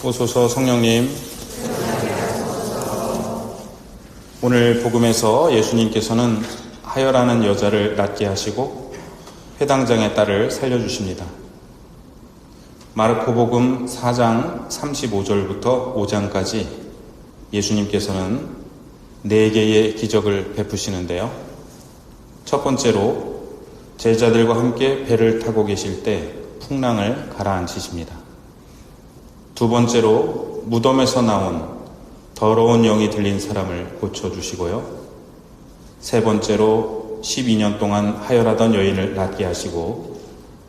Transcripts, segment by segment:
오소서 성령님. 오늘 복음에서 예수님께서는 하여라는 여자를 낫게 하시고 회당장의 딸을 살려주십니다. 마르코 복음 4장 35절부터 5장까지 예수님께서는 네 개의 기적을 베푸시는데요. 첫 번째로 제자들과 함께 배를 타고 계실 때 풍랑을 가라앉히십니다. 두 번째로 무덤에서 나온 더러운 영이 들린 사람을 고쳐주시고요. 세 번째로 12년 동안 하혈하던 여인을 낫게 하시고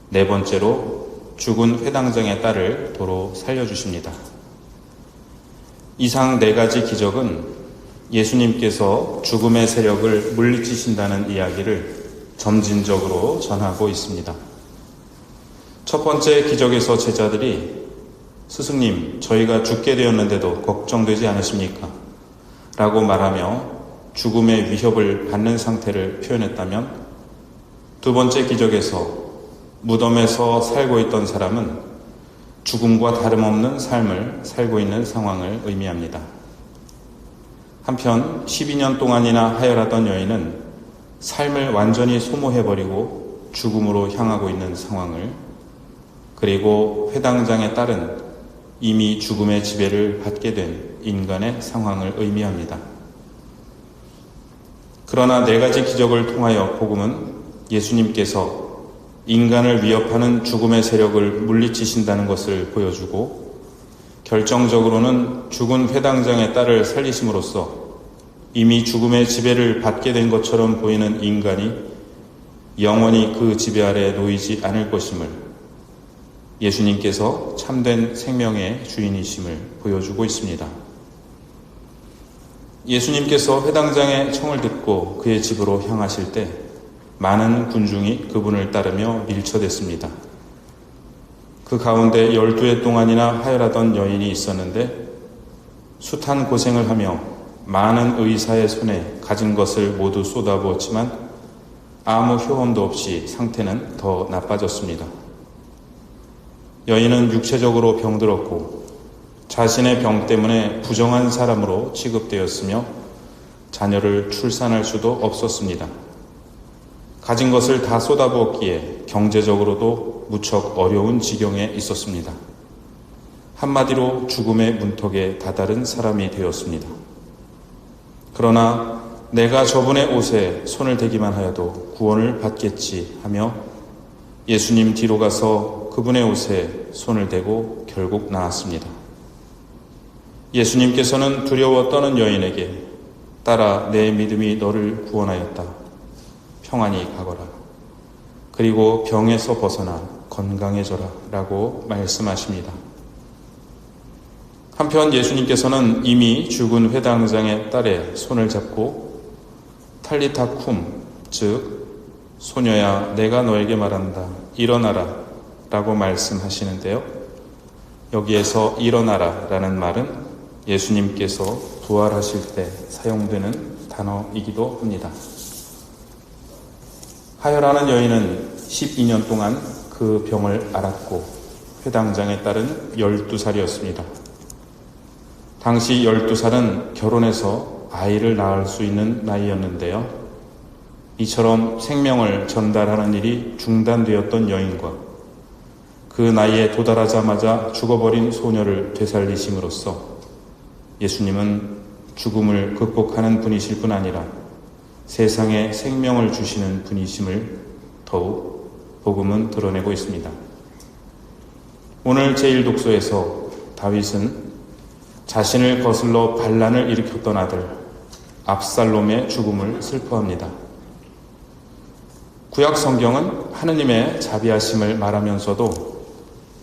네 번째로 죽은 회당장의 딸을 도로 살려주십니다. 이상 네 가지 기적은 예수님께서 죽음의 세력을 물리치신다는 이야기를 점진적으로 전하고 있습니다. 첫 번째 기적에서 제자들이 스승님, 저희가 죽게 되었는데도 걱정되지 않으십니까? 라고 말하며 죽음의 위협을 받는 상태를 표현했다면 두 번째 기적에서 무덤에서 살고 있던 사람은 죽음과 다름없는 삶을 살고 있는 상황을 의미합니다. 한편 12년 동안이나 하혈하던 여인은 삶을 완전히 소모해버리고 죽음으로 향하고 있는 상황을 그리고 회당장의 딸은 이미 죽음의 지배를 받게 된 인간의 상황을 의미합니다. 그러나 네 가지 기적을 통하여 복음은 예수님께서 인간을 위협하는 죽음의 세력을 물리치신다는 것을 보여주고 결정적으로는 죽은 회당장의 딸을 살리심으로써 이미 죽음의 지배를 받게 된 것처럼 보이는 인간이 영원히 그 지배 아래 놓이지 않을 것임을 예수님께서 참된 생명의 주인이심을 보여주고 있습니다. 예수님께서 회당장의 청을 듣고 그의 집으로 향하실 때 많은 군중이 그분을 따르며 밀쳐댔습니다. 그 가운데 열두 해 동안이나 하혈하던 여인이 있었는데 숱한 고생을 하며 많은 의사의 손에 가진 것을 모두 쏟아부었지만 아무 효험도 없이 상태는 더 나빠졌습니다. 여인은 육체적으로 병들었고 자신의 병 때문에 부정한 사람으로 취급되었으며 자녀를 출산할 수도 없었습니다. 가진 것을 다 쏟아부었기에 경제적으로도 무척 어려운 지경에 있었습니다. 한마디로 죽음의 문턱에 다다른 사람이 되었습니다. 그러나 내가 저분의 옷에 손을 대기만 하여도 구원을 받겠지 하며 예수님 뒤로 가서 그분의 옷에 손을 대고 결국 나았습니다. 예수님께서는 두려워 떠는 여인에게 따라 내 믿음이 너를 구원하였다. 평안히 가거라. 그리고 병에서 벗어나 건강해져라. 라고 말씀하십니다. 한편 예수님께서는 이미 죽은 회당장의 딸의 손을 잡고 탈리타쿰, 즉, 소녀야, 내가 너에게 말한다. 일어나라. 라고 말씀하시는데요. 여기에서 일어나라 라는 말은 예수님께서 부활하실 때 사용되는 단어이기도 합니다. 하혈하는 여인은 12년 동안 그 병을 앓았고 회당장에 따른 12살이었습니다. 당시 12살은 결혼해서 아이를 낳을 수 있는 나이였는데요. 이처럼 생명을 전달하는 일이 중단되었던 여인과 그 나이에 도달하자마자 죽어버린 소녀를 되살리심으로써 예수님은 죽음을 극복하는 분이실 뿐 아니라 세상에 생명을 주시는 분이심을 더욱 복음은 드러내고 있습니다. 오늘 제1독서에서 다윗은 자신을 거슬러 반란을 일으켰던 아들 압살롬의 죽음을 슬퍼합니다. 구약 성경은 하느님의 자비하심을 말하면서도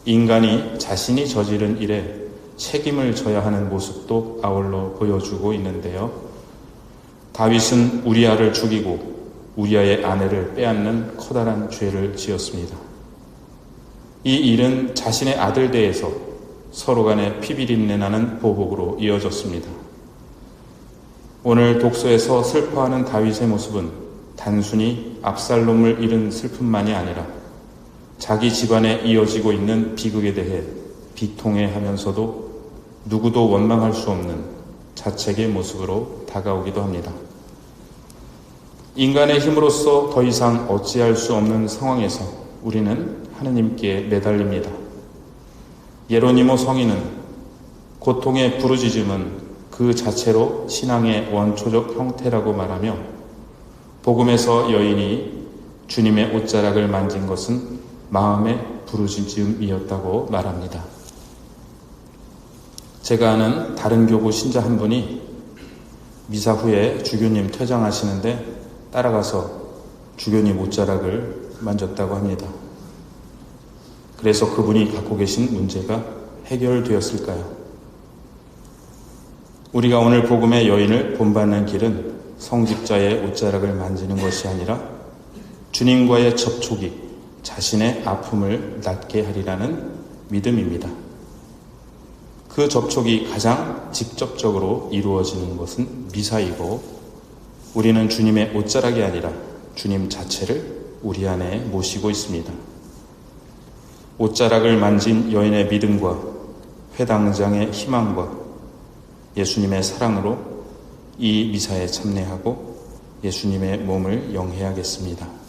인간이 자신이 저지른 일에 책임을 져야 하는 모습도 아울러 보여주고 있는데요. 다윗은 우리아를 죽이고 우리아의 아내를 빼앗는 커다란 죄를 지었습니다. 이 일은 자신의 아들 대에서 서로 간에 피비린내 나는 보복으로 이어졌습니다. 오늘 독서에서 슬퍼하는 다윗의 모습은 단순히 압살롬을 잃은 슬픔만이 아니라 자기 집안에 이어지고 있는 비극에 대해 비통해 하면서도 누구도 원망할 수 없는 자책의 모습으로 다가오기도 합니다. 인간의 힘으로서 더 이상 어찌할 수 없는 상황에서 우리는 하느님께 매달립니다. 예로니모 성인은 고통의 부르짖음은 그 자체로 신앙의 원초적 형태라고 말하며 복음에서 여인이 주님의 옷자락을 만진 것은 마음의 부르짖음이었다고 말합니다. 제가 아는 다른 교구 신자 한 분이 미사 후에 주교님 퇴장하시는데 따라가서 주교님 옷자락을 만졌다고 합니다. 그래서 그분이 갖고 계신 문제가 해결되었을까요? 우리가 오늘 복음의 여인을 본받는 길은 성직자의 옷자락을 만지는 것이 아니라 주님과의 접촉이 자신의 아픔을 낫게 하리라는 믿음입니다. 그 접촉이 가장 직접적으로 이루어지는 것은 미사이고 우리는 주님의 옷자락이 아니라 주님 자체를 우리 안에 모시고 있습니다. 옷자락을 만진 여인의 믿음과 회당장의 희망과 예수님의 사랑으로 이 미사에 참여하고 예수님의 몸을 영해하겠습니다.